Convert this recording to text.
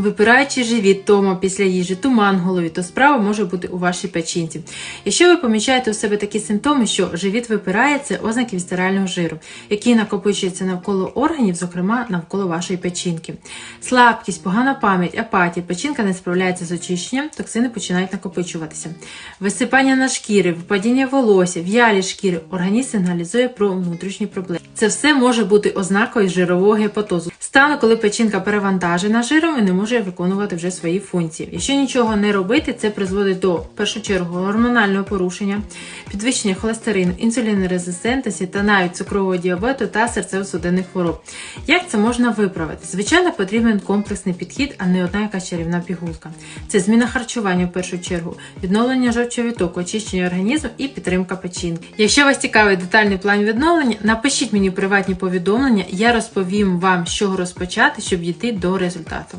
Випираючий живіт, тома після їжі, туман голові, то справа може бути у вашій печінці. Якщо ви помічаєте у себе такі симптоми, що живіт випирає, це ознаки вістерального жиру, який накопичується навколо органів, зокрема навколо вашої печінки. Слабкість, погана пам'ять, апатія, печінка не справляється з очищенням, токсини починають накопичуватися. Висипання на шкіри, випадіння волосся, в'ялі шкіри, організм сигналізує про внутрішні проблеми. Це все може бути ознакою жирового гепатозу. Стану, коли печінка перевантажена жиром і не може виконувати вже свої функції. Якщо нічого не робити, це призводить до в першу чергу гормонального порушення, підвищення холестерину, інсулінорезистентності та навіть цукрового діабету та серцево-судинних хвороб. Як це можна виправити? Звичайно, потрібен комплексний підхід, а не одна якась чарівна пігулка. Це зміна харчування в першу чергу, відновлення жовчовітоку, очищення організму і підтримка печінки. Якщо вас цікавить детальний план відновлення, напишіть мені приватні повідомлення, я розповім вам, з чого розпочати, щоб дійти до результату.